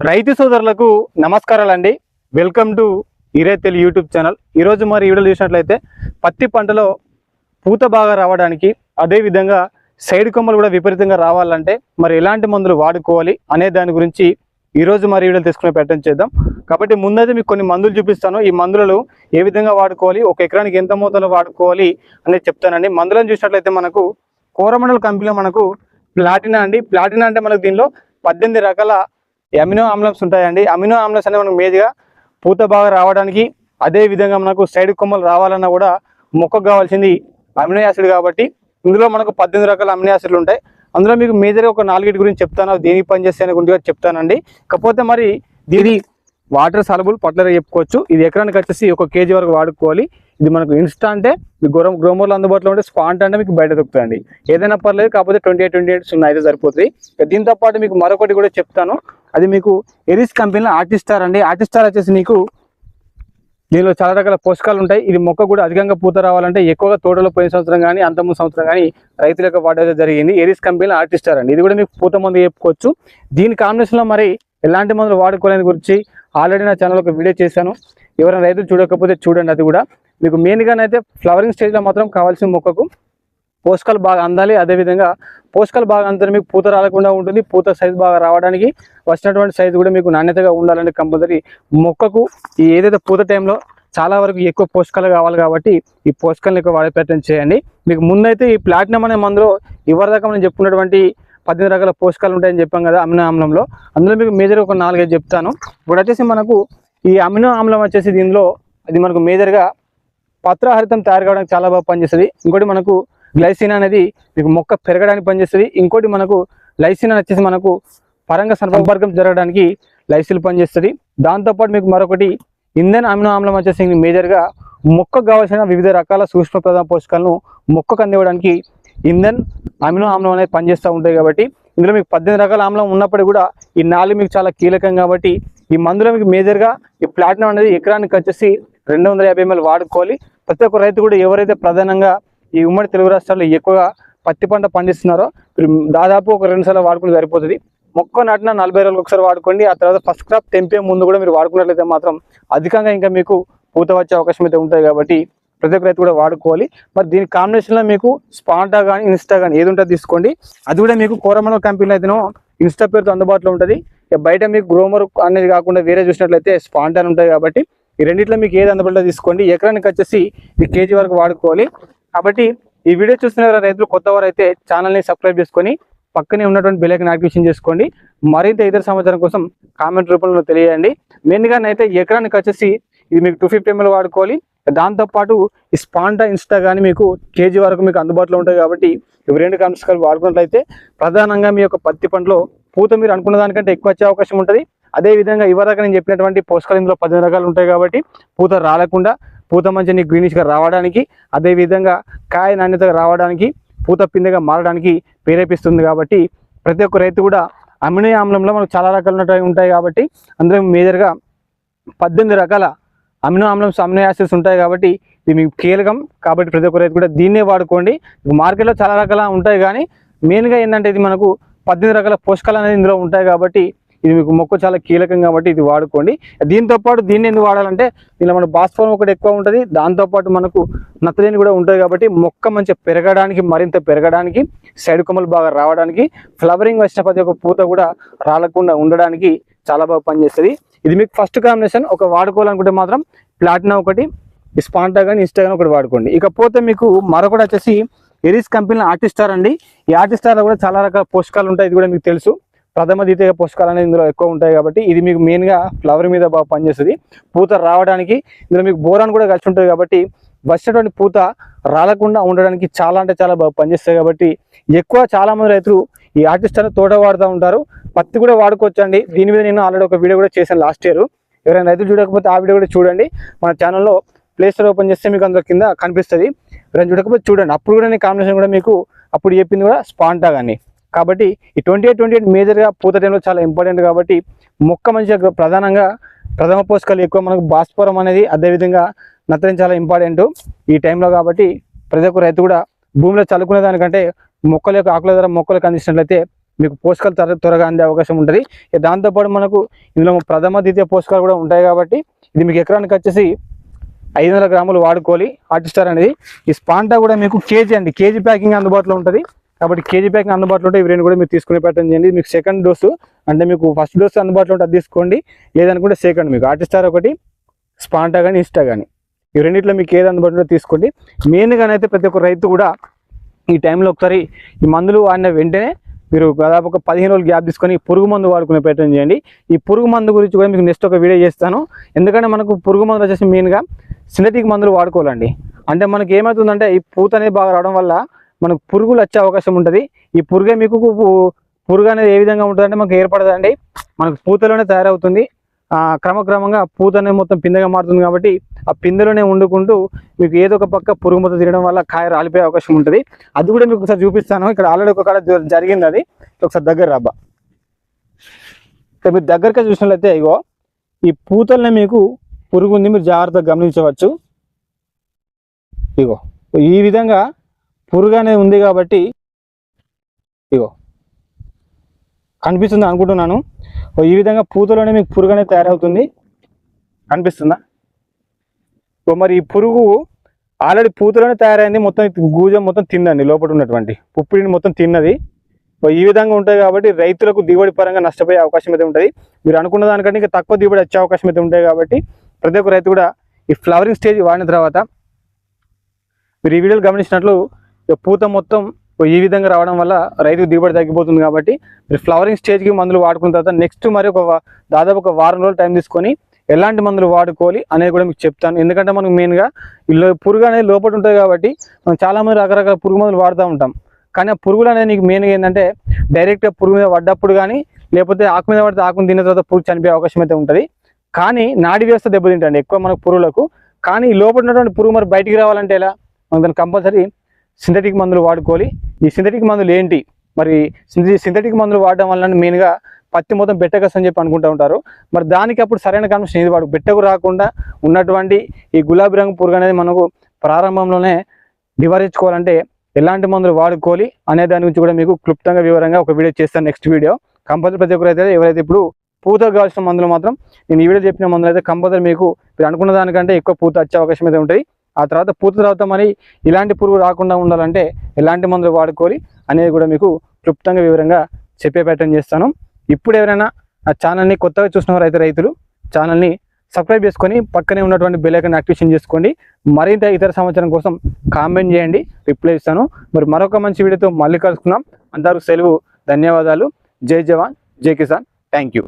రైతు సోదరులకు నమస్కారాలండి. వెల్కమ్ టు ఇరేతెల్ యూట్యూబ్ ఛానల్. ఈరోజు మరి ఈ వీడియో చూసినట్లయితే పత్తి పంటలో పూత బాగా రావడానికి అదేవిధంగా సైడ్ కొమ్మలు కూడా విపరీతంగా రావాలంటే మరి ఎలాంటి మందులు వాడుకోవాలి అనే దాని గురించి ఈరోజు మరి ఈ వీడియో తీసుకునే ప్రయత్నం చేద్దాం. కాబట్టి ముందైతే మీకు కొన్ని మందులు చూపిస్తాను. ఈ మందులను ఏ విధంగా వాడుకోవాలి ఒక ఎకరానికి ఎంత మోతాదులో వాడుకోవాలి అనేది చెప్తానండి. మందులను చూసినట్లయితే మనకు కోరమండల్ కంపెనీలో మనకు ప్లాటినా అండి. ప్లాటినా అంటే మనకు దీనిలో పద్దెనిమిది రకాల అమినో ఆమ్లమ్స్ ఉంటాయండి. అమినో ఆమ్లమ్స్ అనేవి మనకు మేజ్గా పూత బాగా రావడానికి అదే విధంగా మనకు సైడ్ కొమ్మలు రావాలన్నా కూడా మొక్కకు కావాల్సింది అమినో యాసిడ్ కాబట్టి ఇందులో మనకు పద్దెనిమిది రకాల అమినో యాసిడ్లు ఉంటాయి. అందులో మీకు మేజర్గా ఒక నాలుగిటి గురించి చెప్తాను. అవి దేనికి పనిచేస్తాయని గురించి చెప్తానండి. కాకపోతే మరి దీని వాటర్ సాలబుల్ పట్లగా చెప్పుకోవచ్చు. ఇది ఎకరానికి వచ్చేసి ఒక కేజీ వరకు వాడుకోవాలి. ఇది మనకు ఇన్స్టా అంటే మీ గ్రో అందుబాటులో ఉంటే స్పాంట్ అంటే మీకు బయట దొరుకుతుంది ఏదైనా పర్లేదు కాకపోతే ట్వంటీ ఎయిట్ ట్వంటీ ఎయిట్ సున్నా అయితే సరిపోతుంది దీంతో పాటు మీకు మరొకటి కూడా చెప్తాను. అది మీకు ఎరిస్ కంపెనీలో ఆర్టిస్టార్ అండి. ఆర్టిస్టార్ వచ్చేసి మీకు దీనిలో చాలా రకాల పోషకాలు ఉంటాయి. ఇది మొక్క కూడా అధికంగా పూత రావాలంటే ఎక్కువగా తోటలో పోయిన సంవత్సరం కానీ అంతకుముందు సంవత్సరం కానీ రైతులకు వాడేది జరిగింది. ఎరిస్ కంపెనీలో ఆర్టిస్టార్ అండి. ఇది కూడా మీకు పూత మందు చెప్పుకోవచ్చు. దీని కాంబినేషన్లో మరి ఎలాంటి మందులు వాడుకోలేని గురించి ఆల్రెడీ నా ఛానల్ ఒక వీడియో చేశాను. ఎవరైనా రైతులు చూడకపోతే చూడండి అది కూడా. మీకు మెయిన్గానైతే ఫ్లవరింగ్ స్టేజ్లో మాత్రం కావాల్సిన మొక్కకు పోషకాలు బాగా అందాలి. అదేవిధంగా పోషకాలు బాగా అందితే మీకు పూత రాలకుండా ఉంటుంది. పూత సైజు బాగా రావడానికి వచ్చినటువంటి సైజు కూడా మీకు నాణ్యతగా ఉండాలంటే కంపల్సరీ మొక్కకు ఈ ఏదైతే పూత టైంలో చాలా వరకు ఎక్కువ పోషకాలు కావాలి కాబట్టి ఈ పోషకాలను ఎక్కువ వాడే ప్రయత్నం చేయండి. మీకు ముందైతే ఈ ప్లాటినం అనే మందులో ఇవరిదాకా మనం చెప్పుకున్నటువంటి పద్దెనిమిది రకాల పోషకాలు ఉంటాయని చెప్పాం కదా అమినో ఆమ్లంలో. అందులో మీకు మేజర్ ఒక నాలుగైదు చెప్తాను. ఇప్పుడు వచ్చేసి మనకు ఈ అమినో ఆమ్లం వచ్చేసి దీనిలో అది మనకు మేజర్గా పత్రహరితం తయారు కావడానికి చాలా బాగా పనిచేస్తుంది. ఇంకోటి మనకు గ్లైసిన్ అనేది మీకు మొక్క పెరగడానికి పనిచేస్తుంది. ఇంకోటి మనకు లైసిన్ వచ్చేసి మనకు పరంగా సంపర్కం జరగడానికి లైసిల్ పనిచేస్తుంది. దాంతోపాటు మీకు మరొకటి ఇంధన అమినో ఆమ్లం వచ్చేసి మేజర్గా మొక్కకు కావాల్సిన వివిధ రకాల సూక్ష్మ ప్రధాన పోషకాలను మొక్కకు అందివ్వడానికి ఇంధన్ అమినో ఆమ్లం అనేది పనిచేస్తూ ఉంటాయి కాబట్టి ఇందులో మీకు పద్దెనిమిది రకాల ఆమ్లం ఉన్నప్పటికీ కూడా ఈ నాలుగు మీకు చాలా కీలకం కాబట్టి ఈ మందులో మీకు మేజర్గా ఈ ప్లాటినం అనేది ఎకరానికి వచ్చేసి రెండు వందల యాభై ఎంఎల్ వాడుకోవాలి. ప్రతి ఒక్క రైతు కూడా ఎవరైతే ప్రధానంగా ఈ ఉమ్మడి తెలుగు రాష్ట్రాల్లో ఎక్కువగా పత్తి పంట పండిస్తున్నారో దాదాపు ఒక రెండు సార్లు వాడుకుంటే సరిపోతుంది. మొక్క నాటిన నలభై రోజులకు ఒకసారి వాడుకోండి. ఆ తర్వాత ఫస్ట్ క్రాప్ తెంపే ముందు కూడా మీరు వాడుకున్నట్లయితే మాత్రం అధికంగా ఇంకా మీకు పూత వచ్చే అవకాశం అయితే ఉంటుంది కాబట్టి ప్రతి ఒక్క రైతు కూడా వాడుకోవాలి. మరి దీని కాంబినేషన్లో మీకు స్పాంటా కానీ ఇన్స్టా కానీ ఏది ఉంటుందో తీసుకోండి. అది కూడా మీకు కోరమల కంపెనీలో అయితేనో ఇన్స్టా పేరుతో అందుబాటులో ఉంటుంది. బయట మీకు గ్రోమర్ అనేది కాకుండా వేరే చూసినట్లయితే స్పాంటాన్ అని ఉంటాయి కాబట్టి ఈ రెండిట్లో మీకు ఏది అందుబాటులో తీసుకోండి. ఎకరానికి వచ్చేసి ఇది కేజీ వరకు వాడుకోవాలి. కాబట్టి ఈ వీడియో చూస్తున్న రైతులు కొత్త వారు అయితే ఛానల్ని సబ్స్క్రైబ్ చేసుకొని పక్కనే ఉన్నటువంటి బెల్ ఐకాన్ యాక్టివేషన్ చేసుకోండి. మరింత ఇతర సమాచారం కోసం కామెంట్ రూపంలో తెలియజేయండి. మెయిన్గా అయితే ఎకరానికి వచ్చేసి ఇది మీకు టూ ఫిఫ్టీ ఎంఎల్ వాడుకోవాలి. దాంతోపాటు ఈ స్పాంటా ఇన్స్టా కానీ మీకు కేజీ వరకు మీకు అందుబాటులో ఉంటాయి కాబట్టి ఇవి రెండు కాన్సెప్ట్ వాడుకున్నట్లయితే ప్రధానంగా మీ యొక్క పత్తి పంటలో పూత మీరు అనుకున్న దానికంటే ఎక్కువ వచ్చే అవకాశం ఉంటుంది. అదేవిధంగా ఇవరక నేను చెప్పినటువంటి పోషకాలు ఇందులో పదిహేను రకాలు ఉంటాయి కాబట్టి పూత రాలకుండా పూత మంచిని గ్రీనిష్గా రావడానికి అదేవిధంగా కాయ నాణ్యతగా రావడానికి పూత పిందెగా మారడానికి ప్రేరేపిస్తుంది కాబట్టి ప్రతి ఒక్క రైతు కూడా అమినో ఆమ్లంలో మనకు చాలా రకాలు ఉంటాయి కాబట్టి అందులో మేజర్గా పద్దెనిమిది రకాల అమినో ఆమ్లమ్స్ అమినో యాసిడ్స్ ఉంటాయి కాబట్టి ఇది మీకు కీలకం కాబట్టి ప్రతి ఒక్క రైతు కూడా దీన్నే వాడుకోండి. మార్కెట్లో చాలా రకాల ఉంటాయి కానీ మెయిన్గా ఏంటంటే ఇది మనకు పద్దెనిమిది రకాల పోషకాలు అనేది ఇందులో ఉంటాయి కాబట్టి ఇది మీకు మొక్క చాలా కీలకం కాబట్టి ఇది వాడుకోండి. దీంతో పాటు దీన్ని ఎందుకు వాడాలంటే దీనిలో మన భాస్వరం ఒకటి ఎక్కువ ఉంటుంది. దాంతోపాటు మనకు నత్రజని కూడా ఉంటుంది కాబట్టి మొక్క మంచిగా పెరగడానికి మరింత పెరగడానికి సైడ్ కొమ్మలు బాగా రావడానికి ఫ్లవరింగ్ వచ్చిన ప్రతి ఒక్క పూత కూడా రాలకుండా ఉండడానికి చాలా బాగా పనిచేస్తుంది. ఇది మీకు ఫస్ట్ కాంబినేషన్. ఒక వాడుకోవాలనుకుంటే మాత్రం ప్లాటినా ఒకటి స్పాంటా కానీ ఇన్స్టా కానీ ఒకటి వాడుకోండి. ఇకపోతే మీకు మరొకటి వచ్చేసి ఎరిస్ కంపెనీ ఆర్టిస్టార్ అండి. ఈ ఆర్టిస్టార్లో కూడా చాలా రకాల పోషకాలు ఉంటాయి. ఇది కూడా మీకు తెలుసు. ప్రథమ ద్వితీయ పోషకాలు అనేది ఇందులో ఎక్కువ ఉంటాయి కాబట్టి ఇది మీకు మెయిన్గా ఫ్లవర్ మీద బాగా పనిచేస్తుంది. పూత రావడానికి ఇందులో మీకు బోరాన్ కూడా కలిసి ఉంటుంది కాబట్టి వచ్చినటువంటి పూత రాలకుండా ఉండడానికి చాలా అంటే చాలా బాగా పనిచేస్తాయి కాబట్టి ఎక్కువ చాలామంది రైతులు ఈ ఆర్టిస్ట్ అని తోట వాడుతూ ఉంటారు. పత్తి కూడా వాడుకోవచ్చు అండి దీని మీద నేను ఆల్రెడీ ఒక వీడియో కూడా చేశాను లాస్ట్ ఇయర్ ఎవరైనా రైతులు చూడకపోతే ఆ వీడియో కూడా చూడండి. మన ఛానల్లో ప్లేస్టోర్ ఓపెన్ చేస్తే మీకు అందులో కింద కనిపిస్తుంది. ఎవరైనా చూడకపోతే చూడండి. అప్పుడు కూడా నేను కాంబినేషన్ కూడా మీకు అప్పుడు చెప్పింది కూడా స్పాంటా కానీ కాబట్టి ఈ ట్వంటీ ఎయిట్ ట్వంటీ ఎయిట్ మేజర్గా పూత టైంలో చాలా ఇంపార్టెంట్ కాబట్టి మొక్క మంచిగా ప్రధానంగా ప్రథమ పోషకాలు ఎక్కువ మనకు భాస్వరం అనేది అదేవిధంగా నత్రం చాలా ఇంపార్టెంట్ ఈ టైంలో కాబట్టి ప్రతి ఒక్క రైతు కూడా భూమిలో చల్లుకునే దానికంటే మొక్కల యొక్క ఆకుల ద్వారా మొక్కలకు అందించినట్లయితే మీకు పోషకాలు త్వర త్వరగా అందే అవకాశం ఉంటుంది. దాంతోపాటు మనకు ఇందులో ప్రథమ ద్వితీయ పోషకాలు కూడా ఉంటాయి కాబట్టి ఇది మీకు ఎకరానికి వచ్చేసి ఐదు వందల గ్రాములు వాడుకోవాలి. ఆర్టిస్టార్ అనేది ఈ స్పాంటా కూడా మీకు కేజీ అండి. కేజీ ప్యాకింగ్ అందుబాటులో ఉంటుంది. కాబట్టి కేజీ ప్యాక్ అందుబాటులో ఉంటే ఇవి రెండు కూడా మీరు తీసుకునే ప్యాటర్న్ చేయండి. మీకు సెకండ్ డోసు అంటే మీకు ఫస్ట్ డోస్ అందుబాటులో ఉంటే అది తీసుకోండి. లేదనుకుంటే సెకండ్ మీకు. ఆర్టిస్టార్ ఒకటి స్పాంటా కానీ ఇన్స్టా కానీ ఈ రెండిట్లో మీకు ఏది అందుబాటులో తీసుకోండి. మెయిన్గానైతే ప్రతి ఒక్క రైతు కూడా ఈ టైంలో ఒకసారి ఈ మందులు వాడిన వెంటనే మీరు దాదాపు ఒక పదిహేను రోజులు గ్యాప్ తీసుకొని పురుగు మందు వాడుకునే ప్రయత్నం చేయండి. ఈ పురుగు మందు గురించి కూడా మీకు నెక్స్ట్ ఒక వీడియో చేస్తాను. ఎందుకంటే మనకు పురుగు మందులు వచ్చేసి మెయిన్గా సింథటిక్ మందులు వాడుకోవాలండి. అంటే మనకి ఏమవుతుందంటే ఈ పూత అనేది బాగా రావడం వల్ల మనకు పురుగులు వచ్చే అవకాశం ఉంటుంది. ఈ పురుగే మీకు పురుగు అనేది ఏ విధంగా ఉంటుందంటే మనకు ఏర్పడదండి. మనకు పూతలోనే తయారవుతుంది. ఆ, క్రమక్రమంగా పూత అనేది మొత్తం పిందెగా మారుతుంది కాబట్టి ఆ పిందెలోనే వండుకుంటూ మీకు ఏదో ఒక పక్క పురుగు మొత్తం తినడం వల్ల కాయ రాలిపోయే అవకాశం ఉంటుంది. అది కూడా మీకు ఒకసారి చూపిస్తాను. ఇక్కడ ఆల్రెడీ ఒక కాడ జరిగింది అది. ఒకసారి దగ్గర రాబ్బా. ఇక్కడ మీరు దగ్గరగా చూసినట్లయితే ఇగో ఈ పూతల్ని మీకు పురుగు ఉంది. మీరు జాగ్రత్తగా గమనించవచ్చు. ఇగో ఈ విధంగా పురుగు అనేది ఉంది కాబట్టి ఇగో కనిపిస్తుంది అనుకుంటున్నాను. ఓ ఈ విధంగా పూతలోనే మీకు పురుగు అనేది తయారవుతుంది. కనిపిస్తుందా? ఓ మరి ఈ పురుగు ఆల్రెడీ పూతలోనే తయారైంది. మొత్తం గూజం మొత్తం తిందండి లోపల ఉన్నటువంటి పుప్పిడిని మొత్తం తిన్నది. ఈ విధంగా ఉంటుంది కాబట్టి రైతులకు దిగుబడి పరంగా నష్టపోయే అవకాశం అయితే ఉంటుంది. మీరు అనుకున్న దానికంటే ఇంకా తక్కువ దిగుబడి వచ్చే అవకాశం అయితే ఉంటాయి కాబట్టి ప్రతి ఒక్క రైతు కూడా ఈ ఫ్లవరింగ్ స్టేజ్ వాడిన తర్వాత మీరు ఈ వీడియోలు గమనించినట్లు పూత మొత్తం ఈ విధంగా రావడం వల్ల రైతుకు దిగుబడి తగ్గిపోతుంది కాబట్టి మీరు ఫ్లవరింగ్ స్టేజ్కి మందులు వాడుకున్న తర్వాత నెక్స్ట్ మరి ఒక దాదాపు ఒక వారం రోజులు టైం తీసుకొని ఎలాంటి మందులు వాడుకోవాలి అనేది కూడా మీకు చెప్తాను. ఎందుకంటే మనకు మెయిన్గా పురుగు అనేది లోపల ఉంటుంది కాబట్టి మనం చాలామంది రకరకాల పురుగు మందులు వాడుతూ ఉంటాం. కానీ ఆ పురుగులు అనేది నీకు మెయిన్గా ఏంటంటే డైరెక్ట్గా పురుగు మీద పడ్డప్పుడు కానీ లేకపోతే ఆకు మీద పడితే ఆకుని తిన్న తర్వాత పురుగు చనిపోయే అవకాశం అయితే ఉంటుంది. కానీ నాడి వ్యవస్థ దెబ్బతింటండి ఎక్కువ మనకు పురుగులకు. కానీ లోపల ఉన్నటువంటి పురుగు మరి బయటికి రావాలంటే ఎలా? మనం దాన్ని కంపల్సరీ సింథటిక్ మందులు వాడుకోవాలి. ఈ సింథటిక్ మందులు ఏంటి? మరి సింథటిక్ మందులు వాడడం వల్ల మెయిన్గా పత్తి మొత్తం బెట్టగస్ అని చెప్పి అనుకుంటూ ఉంటారు. మరి దానికి అప్పుడు సరైన కమిషన్ ఇది వాడు? బెట్టకు రాకుండా ఉన్నటువంటి ఈ గులాబీ రంగు పురుగు అనేది మనకు ప్రారంభంలోనే నివారించుకోవాలంటే ఎలాంటి మందులు వాడుకోవాలి అనే దాని గురించి కూడా మీకు క్లుప్తంగా వివరంగా ఒక వీడియో చేస్తాను నెక్స్ట్ వీడియో కంపల్సరీ ప్రతి ఒక్కరు అయితే ఎవరైతే ఇప్పుడు పూత కావాల్సిన మందులు మాత్రం నేను ఈ వీడియో చెప్పిన మందులు అయితే కంపల్సరీ మీకు మీరు అనుకున్న దానికంటే ఎక్కువ పూత వచ్చే అవకాశం అయితే ఉంటుంది. ఆ తర్వాత పూత తర్వాత మరి ఇలాంటి పురుగు రాకుండా ఉండాలంటే ఎలాంటి మందులు వాడుకోవాలి అనేది కూడా మీకు క్లుప్తంగా వివరంగా చెప్పే ప్రయత్నం చేస్తాను. ఇప్పుడు ఎవరైనా ఆ ఛానల్ని కొత్తగా చూసిన వారైతే రైతులు ఛానల్ని సబ్స్క్రైబ్ చేసుకొని పక్కనే ఉన్నటువంటి బెల్లైకన్ యాక్టివేషన్ చేసుకోండి. మరింత ఇతర సమాచారం కోసం కామెంట్ చేయండి. రిప్లై ఇస్తాను. మరి మరొక మంచి వీడియోతో మళ్ళీ కలుసుకుందాం. అందరూ సెలవు ధన్యవాదాలు. జై జవాన్ జై కిసాన్. Thank you.